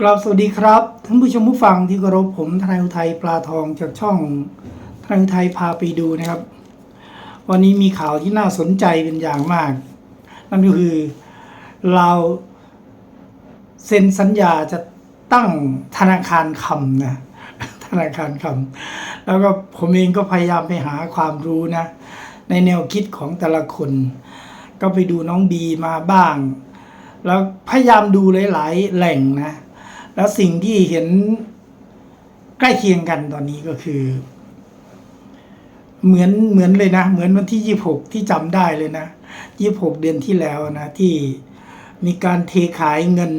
กราบสวัสดีครับท่านผู้ชมผู้ฟังที่เคารพผมทนายอุทัยปลาทองจากช่องทนายอุทัยพาไปดูนะครับ วันนี้มีข่าวที่น่าสนใจเป็นอย่างมาก นั่นก็คือเราเซ็นสัญญาจะตั้งธนาคารคำนะธนาคารคำแล้วก็ผมเองก็พยายามไปหาความรู้นะ ในแนวคิดของแต่ละคน ก็ไปดูน้องบีมาบ้าง แล้วพยายามดูหลาย ๆ แหล่งนะ แล้วสิ่งที่เห็นใกล้เคียงกันตอนนี้ก็คือ เหมือนเหมือนเลยนะ เหมือนวันที่ยี่หกที่จำได้เลยนะยี่หกเดือนที่แล้วนะ ที่มีการเทขายเงิน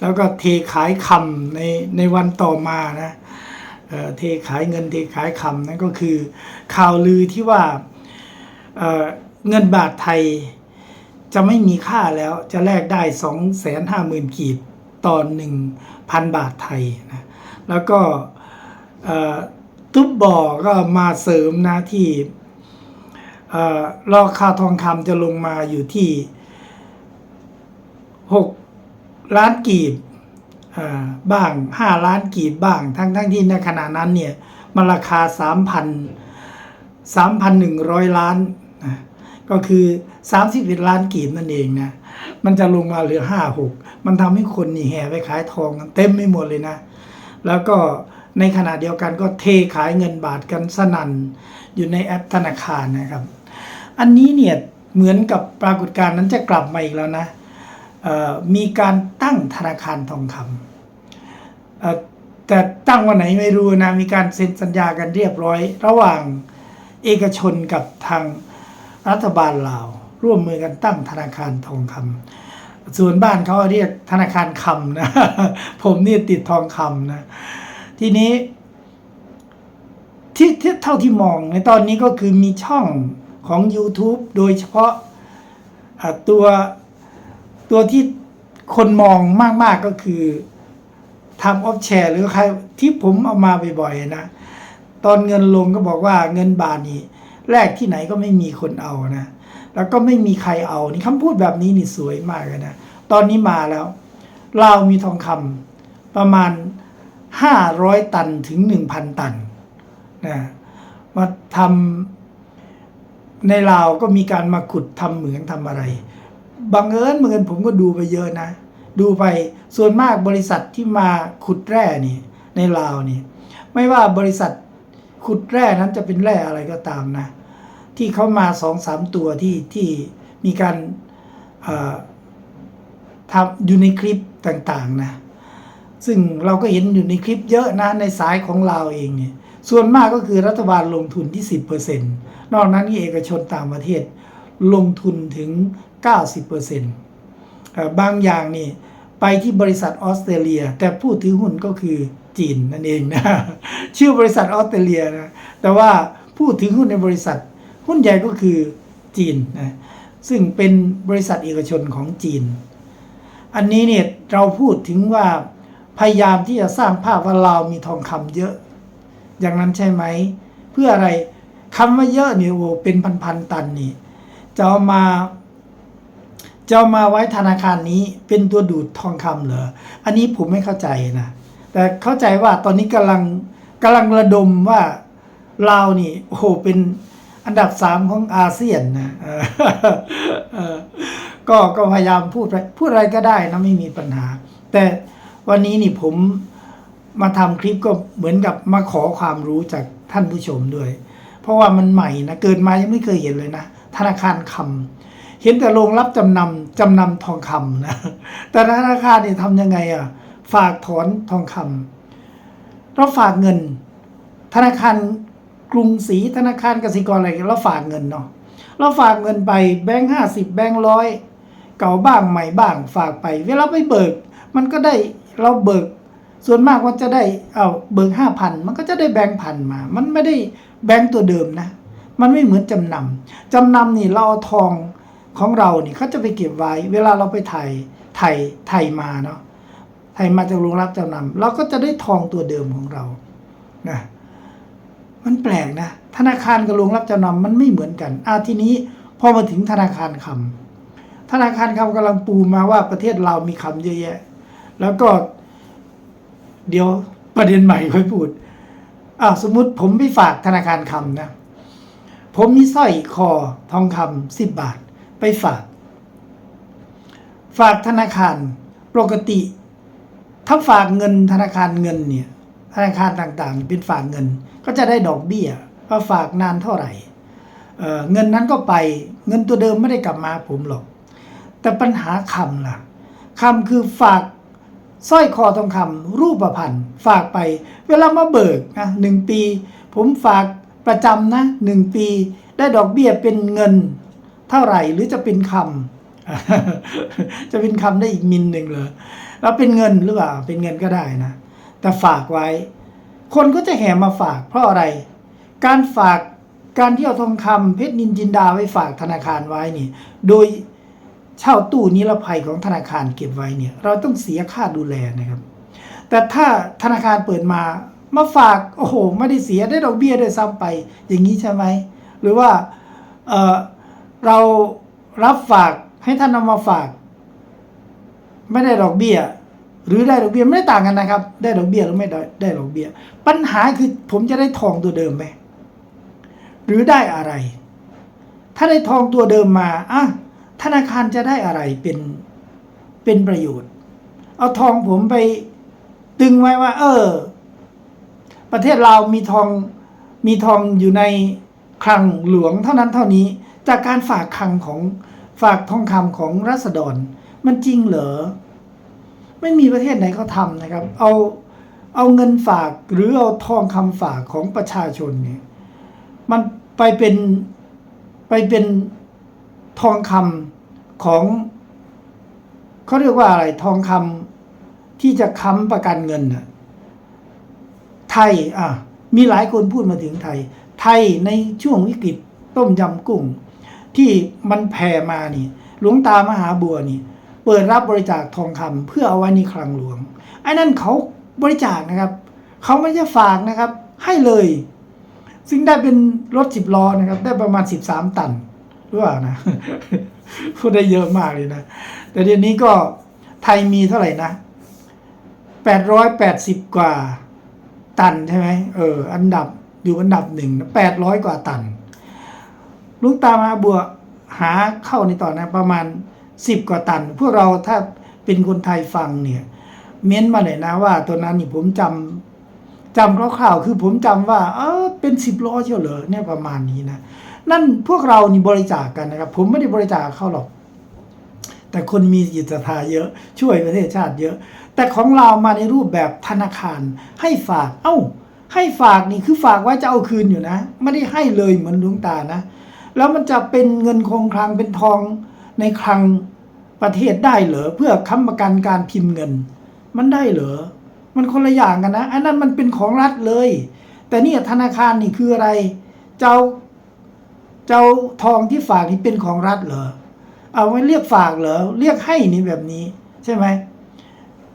แล้วก็เทขายคำในในวันต่อมานะเเทขายเงินเทขายคำนั่นก็คือ ข่าวลือที่ว่าเเงินบาทไทยจะไม่มีค่าแล้วจะแลกได้สองแสนห้าหมื่นกีบ ต่อหนึ่งพันบาทไทยนะแล้วก็ตุ๊บบ่อก็มาเสริมนะที่เอ่อราคาทองคำจะลงมาอยู่ที่หกล้านกีบบ้างห้าล้านกีบบ้าง ทั้งทั้งที่ในขณะนั้นเนี่ยมันราคาสามพันสามพันหนึ่งร้อยล้าน ก็คือ 31 ล้านกีบนั่นเองนะ มันจะลงมาเหลือ 5 6 มันทำให้คนนี่แห่ไปขายทองกันเต็มไม่หมดเลยนะ แล้วก็ในขณะเดียวกันก็เทขายเงินบาทกันสนั่นอยู่ในแอปธนาคารนะครับ อันนี้เนี่ยเหมือนกับปรากฏการณ์นั้นจะกลับมาอีกแล้วนะมีการตั้งธนาคารทองคำแต่ตั้งวันไหนไม่รู้นะ มีการเซ็นสัญญากันเรียบร้อย ระหว่างเอกชนกับทาง รัฐบาลลาว ร่วมมือกันตั้งธนาคารทองคำส่วนบ้านเขาเรียกธนาคารคำนะ ผมนี่ติดทองคำนะ ทีนี้ที่เท่าที่มองในตอนนี้ก็คือมีช่องของ YouTube โดยเฉพาะะตัวตัวที่คนมองมาก ๆ ก็คือทำออฟแชร์หรือใครที่ผมเอามาบ่อย ๆ นะ ตอนเงินลงก็บอกว่าเงินบาทนี่ แลกที่ไหนก็ไม่มีคนเอานะ แล้วก็ไม่มีใครเอานี่คำพูดแบบนี้นี่สวยมากเลยนะ ตอนนี้มาแล้ว เรามีทองคำประมาณ 500 ตันถึง 1,000 ตันนะมาทำในลาวก็มีการมาขุดทำเหมืองทำอะไร บังเอิญบังเอิญผมก็ดูไปเยอะนะ ดูไปส่วนมากบริษัทที่มาขุดแร่นี่ในลาวนี่ ไม่ว่าบริษัทขุดแร่นั้นจะเป็นแร่อะไรก็ตามนะ ที่เขามาสองสามตัวที่ที่มีการทำอยู่ในคลิปต่างๆนะซึ่งเราก็เห็นอยู่ในคลิปเยอะนะในสายของเราเองเนี่ยส่วนมากก็คือรัฐบาลลงทุนที่ 10%นอกนั้นนี่เอกชนต่างประเทศลงทุนถึง 90%เอ่อบางอย่างนี่ไปที่บริษัทออสเตรเลีย แต่ผู้ถือหุ้นก็คือจีนนั่นเองนะชื่อบริษัทออสเตรเลียนะแต่ว่าผู้ถือหุ้นในบริษัท หุ้นใหญ่ก็คือจีนนะซึ่งเป็นบริษัทเอกชนของจีน อันนี้เนี่ยเราพูดถึงว่าพยายามที่จะสร้างภาพว่าเรามีทองคำเยอะ อย่างนั้นใช่ไหม เพื่ออะไรคำว่าเยอะเนี่ยโอ้เป็นพันๆตันนี่จะเอามาจะเอามาไว้ธนาคารนี้เป็นตัวดูดทองคำเหรอ อันนี้ผมไม่เข้าใจนะ แต่เข้าใจว่าตอนนี้กำลังกำลังระดมว่าลานี่โอ้โหเป็น อันดับสามของอาเซียนนะก็ก็พยายามพูดไปพูดอะไรก็ได้นะไม่มีปัญหา แต่วันนี้นี่ผมมาทำคลิปก็เหมือนกับมาขอความรู้จากท่านผู้ชมด้วย เพราะว่ามันใหม่นะเกิดมายังไม่เคยเห็นเลยนะ ธนาคารคำเห็นแต่โรงรับจำนำจำนำทองคำนะแต่ธนาคารนี่ทำยังไงอะ ฝากถอนทองคำเราฝากเงิน ธนาคาร กรุงศรีธนาคารกสิกรอะไรเราฝากเงินเนาะเราฝากเงินไปแบงค์ห้าสิบแบงค์ร้อยเก่าบ้างใหม่บ้างฝากไป เวลาไปเบิก มันก็ได้เราเบิก ส่วนมากว่าจะได้เอาเบิกห้าพันมันก็จะได้แบงค์พันมา มันไม่ได้แบงค์ตัวเดิมนะ มันไม่เหมือนจำนำจำนำนี่เราเอาทองของเรานี่เขาจะไปเก็บไว้ เวลาเราไปถ่ายถ่ายถ่ายมาเนาะถ่ายมาจากโรงรับจำนำเราก็จะได้ทองตัวเดิมของเรานะ มันแปลกนะ ธนาคารกับโรงรับจำนำมันไม่เหมือนกันอาทีนี้พอมาถึงธนาคารคำธนาคารคำกำลังปูมาว่าประเทศเรามีคำเยอะแยะ แล้วก็ เดี๋ยวประเด็นใหม่ค่อยพูดอ้าสมมติผมไปฝากธนาคารคำนะ ผมมีสร้อยคอทองคำสิบบาท ไปฝาก ฝากธนาคารปกติ ถ้าฝากเงินธนาคารเงินเนี่ย ธนาคารต่างๆ เป็นฝากเงินก็จะได้ดอกเบี้ยว่าฝากนานเท่าไหร่เเงินนั้นก็ไปเงินตัวเดิมไม่ได้กลับมาผมหรอก แต่ปัญหาคำล่ะคำคือฝากสร้อยคอทองคำรูปพันธ์ฝากไป เวลามาเบิกนะหนึ่งปี ผมฝากประจำนะหนึ่งปี ได้ดอกเบี้ยเป็นเงินเท่าไหร่หรือจะเป็นคำจะเป็นคำได้อีกมินหนึ่งเลยแล้วเป็นเงินหรือเปล่าเป็นเงินก็ได้นะ แต่ฝากไว้ คนก็จะแห่มาฝากเพราะอะไร การฝากการที่เอาทองคำเพชรนินจินดาไว้ฝากธนาคารไว้นี่ โดยเช่าตู้นิรภัยของธนาคารเก็บไว้เนี่ย เราต้องเสียค่าดูแลนะครับ แต่ถ้าธนาคารเปิดมามาฝากโอ้โหไม่ได้เสียได้ดอกเบี้ยด้วยซ้ำไป อย่างนี้ใช่ไหมหรือว่าเออเรารับฝากให้ท่านเอามาฝาก ไม่ได้ดอกเบี้ย หรือได้ดอกเบี้ยไม่ได้ต่างกันนะครับ ได้ดอกเบี้ยหรือไม่ได้ได้ดอกเบี้ย ปัญหาคือผมจะได้ทองตัวเดิมไหมหรือได้อะไร ถ้าได้ทองตัวเดิมมาอะธนาคารจะได้อะไรเป็นเป็นประโยชน์ เอาทองผมไปตึงไว้ว่า เออ ประเทศเรามีทองมีทองอยู่ในคลังหลวงเท่านั้นเท่านี้ จากการฝากคลังของฝากทองคำของรัษฎรมันจริงเหรอ ไม่มีประเทศไหนเขาทำนะครับ เอาเอาเงินฝากหรือเอาทองคำฝากของประชาชนเนี่ยมันไปเป็นไปเป็นทองคำของเขาเรียกว่าอะไรทองคำที่จะค้ำประกันเงินน่ะไทยอะมีหลายคนพูดมาถึงไทย ไทยในช่วงวิกฤตต้มยำกุ้ง ที่มันแผ่มานี่ หลวงตามหาบัวนี่ เปิดรับบริจาคทองคำเพื่อเอาไว้ในคลังหลวงไอ้นั่นเขาบริจาคนะครับ เขาไม่ใช่ฝากนะครับ ให้เลย ซึ่งได้เป็นรถสิบล้อนะครับ ได้ประมาณสิบสามตันหรือเปล่านะพูดได้เยอะมากเลยนะ แต่เดี๋ยวนี้ก็ไทยมีเท่าไหร่นะแปดร้อยแปดสิบกว่าตันใช่ไหมเออ อันดับอยู่อันดับหนึ่งแปดร้อยกว่าตันลุงตามาบัวหาเข้าในตอนนั้นประมาณ สิบกว่าตัน พวกเราถ้าเป็นคนไทยฟังเนี่ย เม้นมาเลยนะว่า ตัวนั้นนี่ผมจำจำคร่าวๆคือผมจำว่า เออเป็นสิบล้อเชียวเหรอเนี่ยประมาณนี้นะนั่นพวกเรานี่บริจาคกันนะครับ ผมไม่ได้บริจาคเขาหรอก แต่คนมีจิตศรัทธาเยอะช่วยประเทศชาติเยอะ แต่ของเรามาในรูปแบบธนาคาร ให้ฝาก เอ้า ให้ฝากนี่คือฝากไว้จะเอาคืนอยู่นะ ไม่ได้ให้เลยเหมือนหลวงตานะ แล้วมันจะเป็นเงินคงคลังเป็นทอง ในคลังประเทศได้เหรอเพื่อค้ำประกันการพิมพ์เงิน มันได้เหรอมันคนละอย่างกันนะอันนั้นมันเป็นของรัฐเลย แต่นี่ธนาคารนี่คืออะไร เจ้าเจ้าทองที่ฝากนี่เป็นของรัฐเหรอเอาไว้เรียกฝากเหรอเรียกให้นี่แบบนี้ ใช่ไหม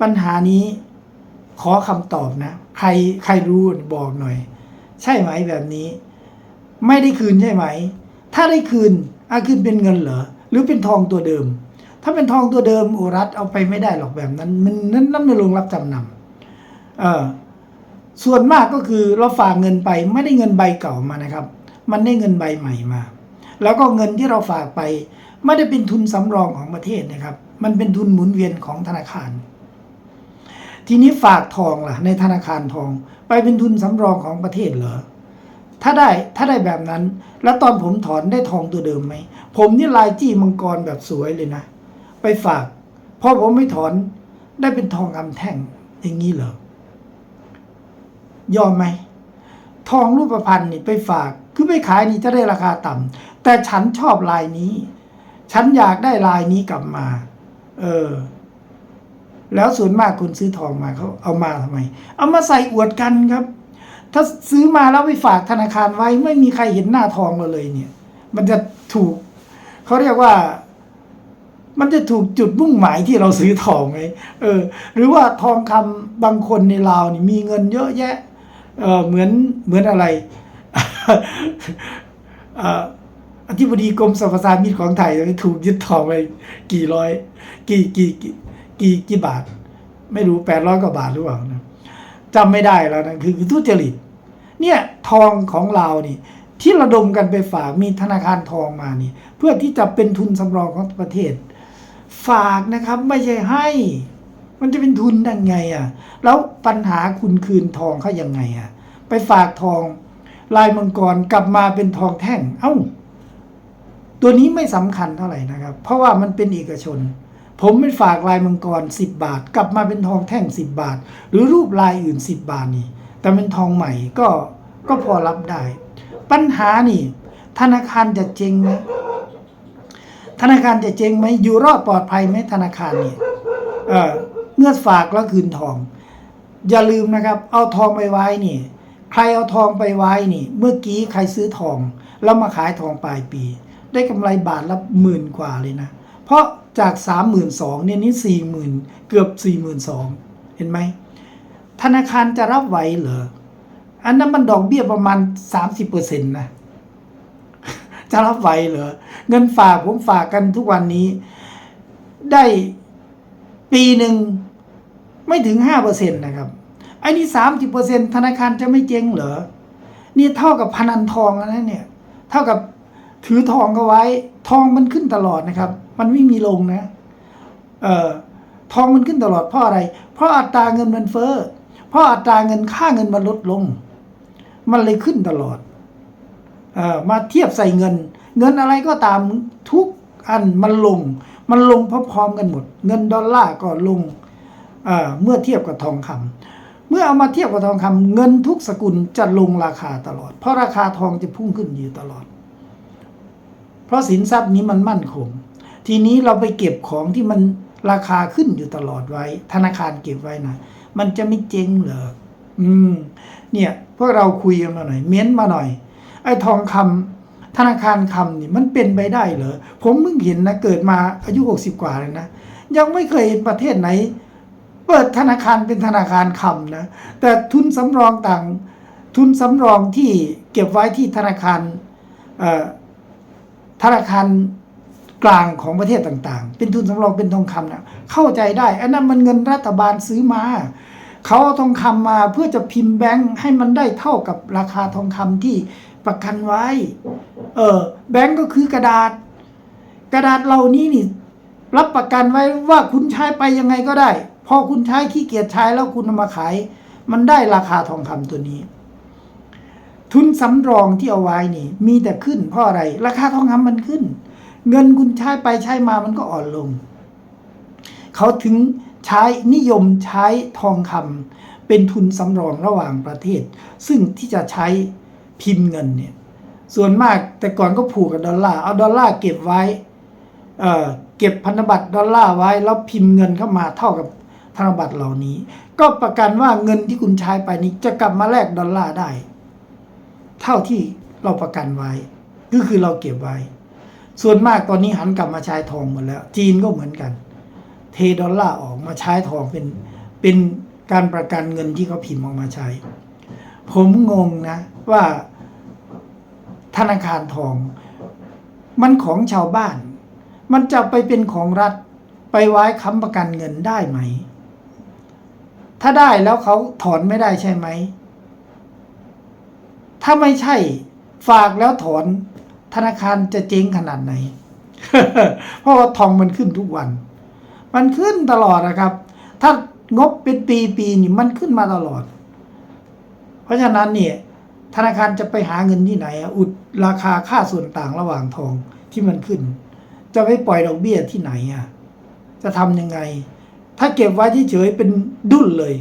ปัญหานี้ขอคำตอบนะ ใครใครรู้บอกหน่อย ใช่ไหมแบบนี้ ไม่ได้คืนใช่ไหม ถ้าได้คืนอาคืนเป็นเงินเหรอ หรือเป็นทองตัวเดิม ถ้าเป็นทองตัวเดิมโอรัฐเอาไปไม่ได้หรอกแบบนั้น มันนั้นนั่นไม่ลงรับจำนำเออส่วนมากก็คือเราฝากเงินไปไม่ได้เงินใบเก่ามานะครับ มันได้เงินใบใหม่มา แล้วก็เงินที่เราฝากไป ไม่ได้เป็นทุนสำรองของประเทศนะครับ มันเป็นทุนหมุนเวียนของธนาคาร ทีนี้ฝากทองล่ะ ในธนาคารทอง ไปเป็นทุนสำรองของประเทศเหรอ ถ้าได้ถ้าได้แบบนั้น แล้วตอนผมถอนได้ทองตัวเดิมไหม ผมนี่ลายจี้มังกรแบบสวยเลยนะ ไปฝากพอผมไม่ถอนได้เป็นทองคำแท่งอย่างนี้เหรอยอมไหม ทองรูปพรรณนี่ไปฝาก คือไปขายนี่จะได้ราคาต่ำแต่ฉันชอบลายนี้ ฉันอยากได้ลายนี้กลับมา เออ แล้วส่วนมากคนซื้อทองมาเขาเอามาทำไม เอามาใส่อวดกันครับ ถ้าซื้อมาแล้วไปฝากธนาคารไว้ ไม่มีใครเห็นหน้าทองเราเลยเนี่ย มันจะถูกเขาเรียกว่า มันจะถูกจุดมุ่งหมายที่เราซื้อทองไหมเออ หรือว่าทองคำบางคนในลาวนี่มีเงินเยอะแยะ เออเหมือนเหมือนอะไรอธิบดีกรมสรรพสามิตของไทยถูกยึดทองไปกี่ร้อย กี่กี่กี่กี่กี่บาท ไม่รู้แปดร้อยกว่าบาทหรือเปล่านะจำไม่ได้แล้วนะคือทุจริต เนี่ยทองของเรานี่ที่ระดมกันไปฝากมีธนาคารทองมานี่ เพื่อที่จะเป็นทุนสำรองของประเทศ ฝากนะครับไม่ใช่ให้ มันจะเป็นทุนได้ไงอะ แล้วปัญหาคุณคืนทองเขายังไงอะ ไปฝากทองลายมังกรกลับมาเป็นทองแท่ง เอ้า ตัวนี้ไม่สำคัญเท่าไหร่นะครับ เพราะว่ามันเป็นเอกชน ผมไปฝากลายมังกร 10 บาท กลับมาเป็นทองแท่ง 10 บาท หรือรูปลายอื่น 10 บาทนี่ แต่เป็นทองใหม่ก็ก็พอรับได้ ปัญหานี่ ธนาคารจะเจ๊งไหมธนาคารจะเจ๊งไหมอยู่รอดปลอดภัยไหมธนาคารเนี่ยเออเมื่อฝากแล้วคืนทอง อย่าลืมนะครับ เอาทองไปไว้นี่ ใครเอาทองไปไว้นี่ เมื่อกี้ใครซื้อทอง แล้วมาขายทองปลายปี ได้กำไรบาทละหมื่นกว่าเลยนะ เพราะจากสามหมื่นสองเนี่ยนี่สี่หมื่นเกือบสี่หมื่นสองเห็นไหม ธนาคารจะรับไหวเหรอ อันนั้นมันดอกเบี้ยประมาณสามสิบเปอร์เซ็นต์นะ จะรับไหวเหรอ เงินฝากผมฝากกันทุกวันนี้ ได้ปีหนึ่งไม่ถึงห้าเปอร์เซ็นต์นะครับ ไอ้นี่สามสิบเปอร์เซ็นธนาคารจะไม่เจ๊งเหรอ นี่เท่ากับพนันทองนะเนี่ย เท่ากับถือทองก็ไว้ ทองมันขึ้นตลอดนะครับ มันไม่มีลงนะ เอ่อทองมันขึ้นตลอดเพราะอะไร เพราะอัตราเงินมันเฟ้อ เพราะอัตราเงินค่าเงินมันลดลง มันเลยขึ้นตลอดอมาเทียบใส่เงิน เงินอะไรก็ตามทุกอันมันลง มันลงพร้อมๆกันหมด เงินดอลลาร์ก็ลงเมื่อเทียบกับทองคำเมื่อเอามาเทียบกับทองคำเงินทุกสกุลจะลงราคาตลอด เพราะราคาทองจะพุ่งขึ้นอยู่ตลอด เพราะสินทรัพย์นี้มันมั่นคง ทีนี้เราไปเก็บของที่มันราคาขึ้นอยู่ตลอดไว้ ธนาคารเก็บไว้นะ มันจะไม่เจ๊งเหรออืม เนี่ยพวกเราคุยกันมาหน่อย เม้นมาหน่อย ไอ้ทองคำธนาคารคำนี่มันเป็นไปได้เหรอผมเพิ่งเห็นนะเกิดมาอายุหกสิบกว่าเลยนะยังไม่เคยเห็นประเทศไหน เปิดธนาคารเป็นธนาคารคำนะแต่ทุนสำรองต่าง ทุนสำรองที่เก็บไว้ที่ธนาคารเอ่อธนาคาร กลางของประเทศต่างๆ เป็นทุนสำรองเป็นทองคำนะเข้าใจได้ อันนั้นมันเงินรัฐบาลซื้อมา เขาเอาทองคำมาเพื่อจะพิมพ์แบงค์ให้มันได้เท่ากับราคาทองคำที่ประกันไว้ เออแบงค์ก็คือกระดาษ กระดาษเหล่านี้นี่ รับประกันไว้ว่าคุณใช้ไปยังไงก็ได้ พอคุณใช้ขี้เกียจใช้แล้วคุณเอามาขาย มันได้ราคาทองคำตัวนี้ทุนสำรองที่เอาไว้นี่ มีแต่ขึ้นเพราะอะไร ราคาทองคำมันขึ้น เงินคุณใช้ไปใช้มามันก็อ่อนลง เขาถึงใช้นิยมใช้ทองคำเป็นทุนสำรองระหว่างประเทศ ซึ่งที่จะใช้พิมพ์เงินเนี่ยส่วนมากแต่ก่อนก็ผูกกับดอลลาร์เอาดอลลาร์เก็บไว้เอ่อเก็บพันธบัตรดอลลาร์ไว้แล้วพิมพ์เงินเข้ามาเท่ากับธนบัตรเหล่านี้ ก็ประกันว่าเงินที่คุณใช้ไปนี้จะกลับมาแลกดอลลาร์ได้ เท่าที่เราประกันไว้ก็คือเราเก็บไว้ ส่วนมากตอนนี้หันกลับมาใช้ทองหมดแล้ว จีนก็เหมือนกัน เทดอลลาร์ออกมาใช้ทองเป็นเป็นการประกันเงินที่เขาพิมพ์ออกมาใช้ ผมงงนะ ว่าธนาคารทอง มันของชาวบ้าน มันจะไปเป็นของรัฐไปไว้ค้ำประกันเงินได้ไหม ถ้าได้แล้วเขาถอนไม่ได้ใช่ไหม ถ้าไม่ใช่ฝากแล้วถอน ธนาคารจะเจ๊งขนาดไหน เพราะว่าทองมันขึ้นทุกวัน มันขึ้นตลอดนะครับ ถ้างบเป็นปีปีนี่มันขึ้นมาตลอด เพราะฉะนั้นเนี่ยธนาคารจะไปหาเงินที่ไหนอะอุดราคาค่าส่วนต่างระหว่างทองที่มันขึ้น จะไปปล่อยดอกเบี้ยที่ไหนอะจะทำยังไง ถ้าเก็บไว้เฉยๆเป็นดุลเลย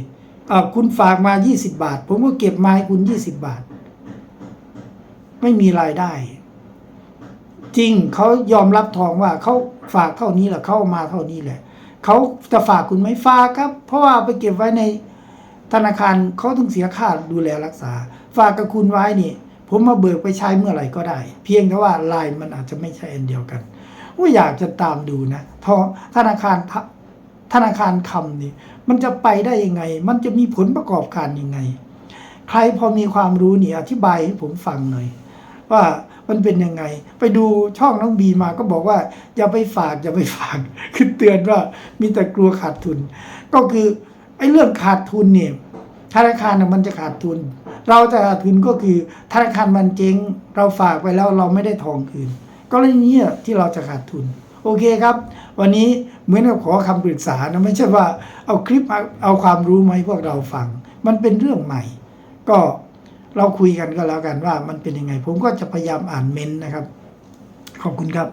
คุณฝากมา 20 บาท ผมก็เก็บมาให้คุณ 20 บาท ไม่มีรายได้ จริงเขายอมรับทองว่าเขาฝากเท่านี้แหละเขาเอามาเท่านี้แหละเขาจะฝากคุณไหมฝากครับ เพราะว่าไปเก็บไว้ในธนาคารเขาต้องเสียค่าดูแลรักษา ฝากกับคุณไว้นี่ ผมมาเบิกไปใช้เมื่อไหร่ก็ได้ เพียงแต่ว่าลายมันอาจจะไม่ใช่อันเดียวกันว่าอยากจะตามดูนะทอธนาคารทธนาคารคำนี่มันจะไปได้ยังไง มันจะมีผลประกอบการยังไง ใครพอมีความรู้นี่อธิบายให้ผมฟังหน่อย ว่า มันเป็นยังไง ไปดูช่องน้องบีมาก็บอกว่า อย่าไปฝากอย่าไปฝากคือเตือนว่ามีแต่กลัวขาดทุน ก็คือไอ้เรื่องขาดทุนเนี่ยธนาคารมันจะขาดทุน เราจะขาดทุนก็คือธนาคารมันเจ๊งเราฝากไปแล้วเราไม่ได้ทองคืนก็เลยนี้ที่เราจะขาดทุน โอเคครับ วันนี้เหมือนกับขอคำปรึกษานะไม่ใช่ว่าเอาคลิปเอาความรู้มาให้พวกเราฟัง มันเป็นเรื่องใหม่ ก็ เราคุยกันก็แล้วกันว่ามันเป็นยังไง ผมก็จะพยายามอ่านเมนต์นะครับ ขอบคุณครับ